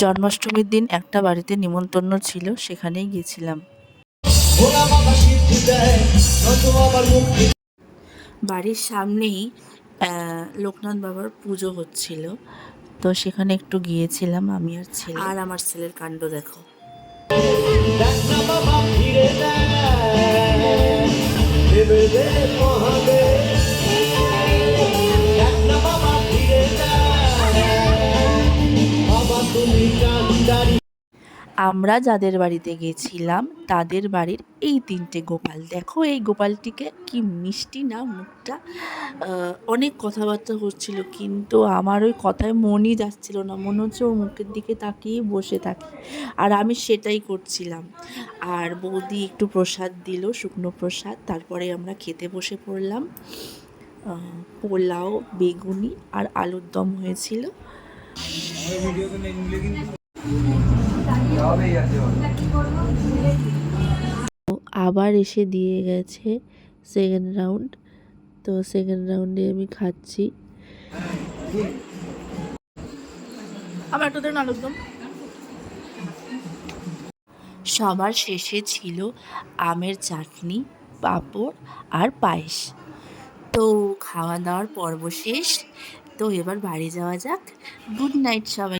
জন্মাষ্টমীর দিন একটা বাড়িতে নিমন্ত্রণ ছিল সেখানেই গিয়েছিলাম। বাড়ির সামনেই লোকনাথ বাবার পুজো হচ্ছিল। তো সেখানে একটু গিয়েছিলাম আমি আর ছেলে। আর আমার ছেলের কাণ্ড দেখো। আমরা যাদের বাড়িতে গেছিলাম, তাদের বাড়ির এই তিনটে গোপাল। দেখো এই গোপালটিকে কি মিষ্টি না মুখটা। অনেক কথাবার্তা হচ্ছিল, কিন্তু আমার ওই কথায় মনই যাচ্ছিল না। মনে হচ্ছে ওর মুখের দিকে তাকিয়ে বসে থাকি। আর আমি সেটাই করছিলাম। আর বৌদি একটু প্রসাদ দিল, শুকনো প্রসাদ। তারপরে আমরা খেতে বসে পড়লাম। পোলাও, বেগুনি আর আলুর দম হয়েছিল। আবার এসে দিয়ে গেছে সেকেন্ড রাউন্ড তো সেকেন্ড রাউন্ডে আমি খাচ্ছি। আমার একটা দেন আলুর দম। সবার শেষে ছিল আমের চাটনি পাঁপড় আর পায়েস। তো খাওয়া দাওয়ার পর্ব শেষ। তো এবার বাড়ি যাওয়া যাক। গুড নাইট সবাই।